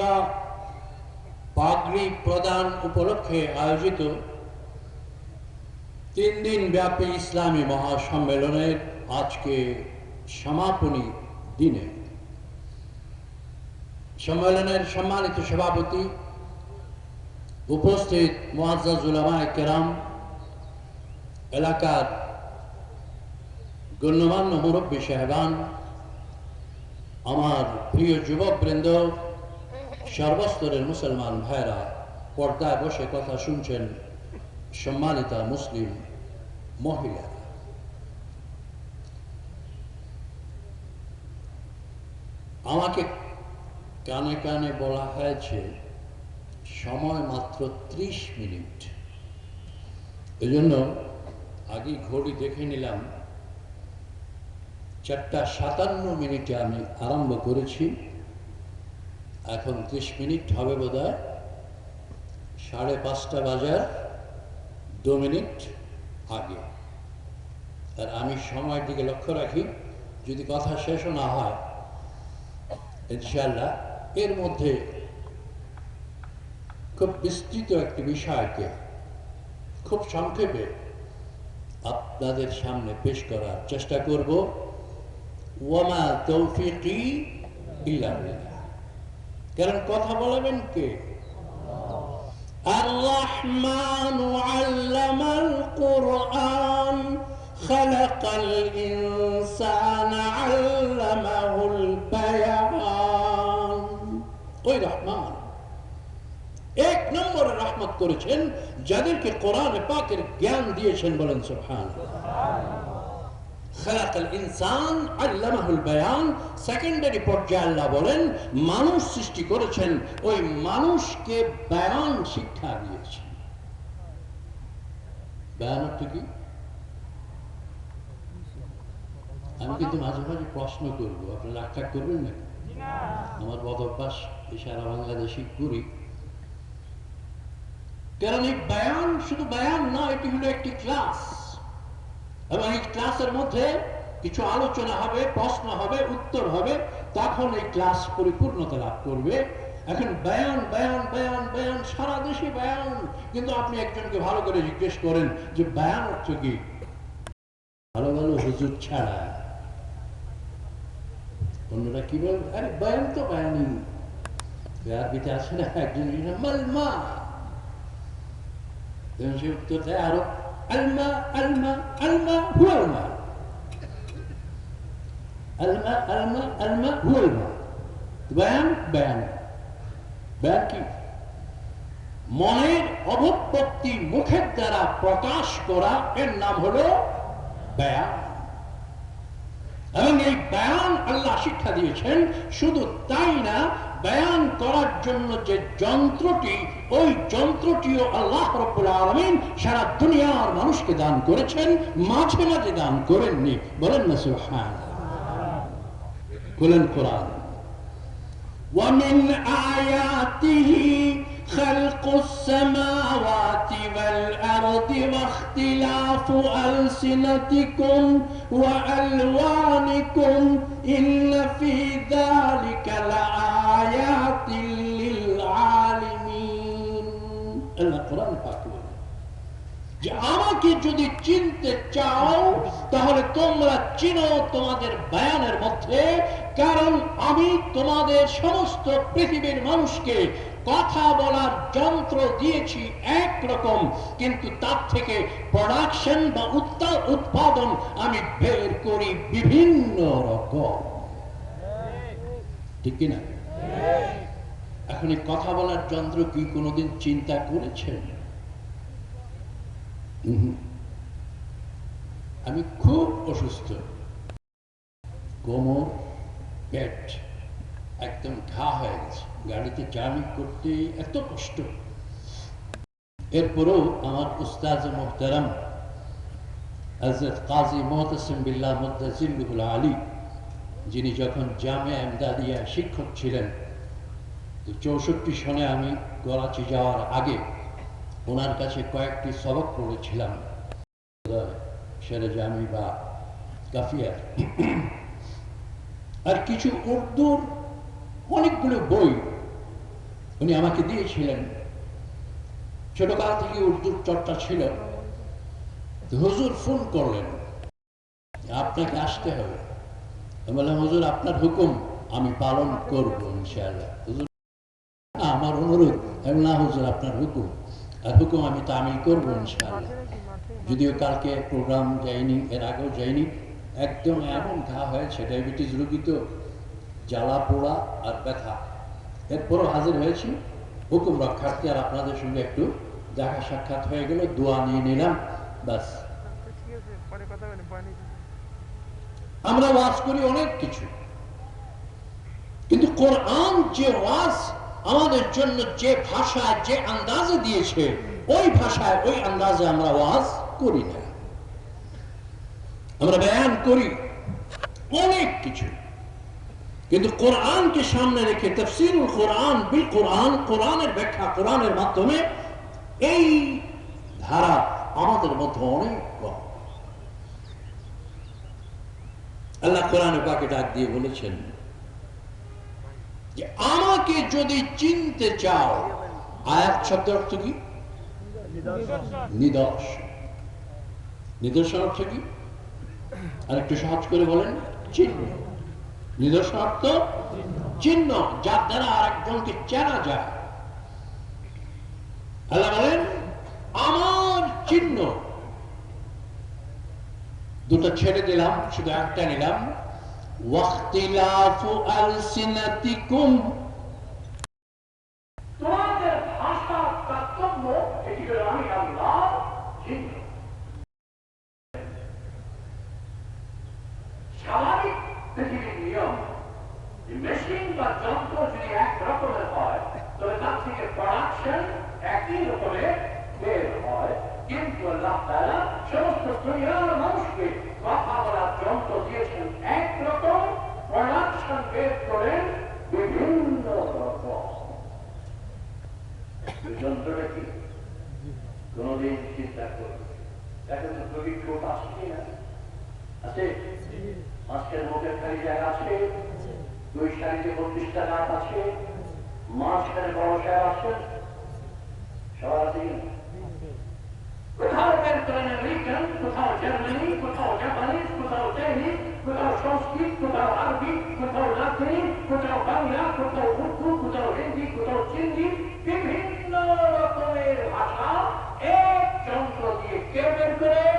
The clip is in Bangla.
বা পাগড়ি প্রদান উপলক্ষে আয়োজিত তিন দিন ব্যাপী ইসলামী মহাসম্মেলনের আজকে সমাপনী দিনে। সম্মেলনের সম্মানিত সভাপতি উপস্থিত মোয়াজ্জাজুলামায় কেরাম, এলাকার গণ্যমান্য মুরব্বী সাহেবান আমার প্রিয় যুবকবৃন্দ, সর্বস্তরের মুসলমান ভাইরা, পর্দায় বসে কথা শুনছেন সম্মানিতা মুসলিম মহিলা আমাকে কানে কানে বলা হয়েছে, সময় মাত্র ত্রিশ মিনিট। এজন্য আগে ঘড়ি দেখে নিলাম। চারটা সাতান্ন মিনিটে আমি আরম্ভ করেছি। এখন ত্রিশ মিনিট হবে বোধ সাড়ে পাঁচটা বাজার দু মিনিট আগে। আর আমি সময়ের দিকে লক্ষ্য রাখি, যদি কথা শেষও না হয় ইনশাল্লাহ এর মধ্যে খুব বিস্তৃত একটি বিষয়কে খুব সংক্ষেপে আপনাদের সামনে পেশ করার চেষ্টা করব। ওয়ামা তৌফিকি ইল্লা বিল্লাহ কারণ কথা বলবেন কে الرحمن علم القرآن خلق الإنسان علمه البيان ওই রহমান এক নম্বরে রহমত করেছেন যাদেরকে কোরআন পাকের জ্ঞান দিয়েছেন বলেন সুবহান মানুষ সৃষ্টি করেছেন, ওই মানুষকে শিক্ষা দিয়েছেন। অর্থ কি? আমি কিন্তু মাঝে মাঝে প্রশ্ন করব, আপনারা রাগ করবেন না আমার বদ এই সারা বাংলাদেশি করি। কারণ এই বায়ান শুধু বায়ান না, এটি হলো একটি ক্লাস এবং এই ক্লাসের মধ্যে কিছু আলোচনা হবে, প্রশ্ন হবে, উত্তর হবে, তখন এই ক্লাস পরিপূর্ণতা লাভ করবে। এখন বয়ান বয়ান বয়ান বয়ান, সারা দেশে বয়ান। কিন্তু আপনি একজনকে ভালো করে জিজ্ঞেস করেন যে বয়ান অর্থ কি? ভালো ভালো হুজুর ছাড়া। অন্যরা কি বল আরে বয়ান তো বয়ানই। আরবিতে আছে না, একজন মালমা। সে উত্তর দেয় আরও। الماء الماء الماء هو الماء الماء الماء الماء هو الماء بيان بيان بيان কি মনের অভব্যক্তি মুখের দ্বারা প্রকাশ করা এর নাম হলো বয়ান এবং এই বয়ান আল্লাহ শিক্ষা দিয়েছেন শুধু তাই না বয়ান করার জন্য যে যন্ত্রটি ওই যন্ত্রটিও আল্লাহ রব্বুল আলমিন সারা দুনিয়ার মানুষকে দান করেছেন মাঝে মাঝে দান করেননি বলেন না সুহান বলেন কোরআন ومن آياته خلق السماوات والأرض واختلاف ألسنتكم وألوانكم إن في ذلك لآيات للعالمين القرآن পাক যে আমাকে যদি চিনতে চাও তাহলে তোমরা চিনো তোমাদের বয়ানের মধ্যে কারণ আমি তোমাদের সমস্ত পৃথিবীর মানুষকে কথা বলার যন্ত্র দিয়েছি একরকম, কিন্তু তার থেকে প্রোডাকশন বা উৎপাদন আমি বের করি বিভিন্ন রকম। ঠিক কিনা? এখন কথা বলার যন্ত্র কি কোনোদিন চিন্তা করেছেন? আমি খুব অসুস্থ। কোমর, পেট। একদম ঘা হয়ে গেছে। গাড়িতে জার্নি করতে এত কষ্ট। এরপরেও আমার উস্তাজ মোহতারাম হজরত কাজী মোহতসিম বিল্লাহ মুদাজিল্লুল আলী, যিনি যখন জামে এমদাদিয়া শিক্ষক ছিলেন চৌষট্টি সনে আমি করাচি যাওয়ার আগে ওনার কাছে কয়েকটি সবক পড়েছিলাম। সেরে জামি বা কাফিয়ার। আর কিছু উর্দুর অনেকগুলো বই উনি আমাকে দিয়েছিলেন। ছোটকাল থেকে উর্দুর চর্চা ছিল। তো হুজুর ফোন করলেন, আপনাকে আসতে হবে। আমি বললাম, হুজুর, আপনার হুকুম আমি পালন করব ইনশাআল্লাহ। আমার অনুরোধ। আমি না হুজুর, আপনার হুকুম। আর হুকুম আমি তামিল করব ইনশাআল্লাহ। যদিও কালকে প্রোগ্রাম যায়নি, এর আগেও যায়নি। একদম এমন ঘা হয়েছে ডায়াবেটিস রোগী তো জ্বালা পোড়া আর ব্যথা। এরপরও হাজির হয়েছি। হুকুম রক্ষার্থে আর আপনাদের সঙ্গে একটু দেখা সাক্ষাৎ হয়ে গেল। দোয়া নিয়ে নিলাম। ব্যাস। আমরা ওয়াজ করি অনেক কিছু। কিন্তু কোরআন যে ওয়াজ আমাদের জন্য যে ভাষায়, যে আন্দাজে দিয়েছে, ওই ভাষায়, ওই আন্দাজে আমরা ওয়াজ করি না। আমরা বয়ান করি। অনেক কিছু। কিন্তু কোরআনকে সামনে রেখে, তফসিরুল কোরআন, বিল কোরআন, কোরআনের ব্যাখ্যা, কোরআনের মাধ্যমে এই ধারা আমাদের মধ্যে অনেক কম। আল্লাহ কোরআনে পাকে ডাক দিয়ে বলেছেন যে, আমাকে যদি চিনতে চাও, আয়াত শব্দ অর্থ কি? নিদর্শন। নিদর্শন অর্থ কি? আর একটু সহজ করে বলেন চিহ্ন নিদর্শন অর্থ চিহ্ন, যার দ্বারা আরেকজনকে চেনা যায়। আল্লাহ বলেন, আমার চিহ্ন। দুটো ছেড়ে দিলাম, শুধু একটা নিলাম। স্বাভাবিক মেশিন বা যন্ত্র যদি এক রকমের হয় তবে তার থেকে প্রোডাকশন একই রকমের বের হয় কিন্তু আল্লাহ তাআলা সমস্ত দুনিয়ার মানুষকে কথা বলার যন্ত্র দিয়েছেন এক প্রোডাকশন বের করেন বিভিন্ন রকম যন্ত্রটা কি কোনদিন চিন্তা করবে এখন তো কবি ঠোঁট আসছে না আছে মাছের মুখে খালি জায়গা আছে দুই সারিতে বত্রিশটা গাছ আছে, মাঝখানে বড় সাহেব আছে সবার আছে কি না? কোথাও করেন আমেরিকান কোথাও জার্মানি, কোথাও জাপানিজ কোথাও চাইনিজ, কোথাও সংস্কৃত, কোথাও আরবি, কোথাও লাতিনি, কোথাও বাংলা, কোথাও উর্দু, কোথাও হিন্দি, কোথাও চিন্দি, বিভিন্ন রকমের ভাষা এক যন্ত্র দিয়ে কে বের করে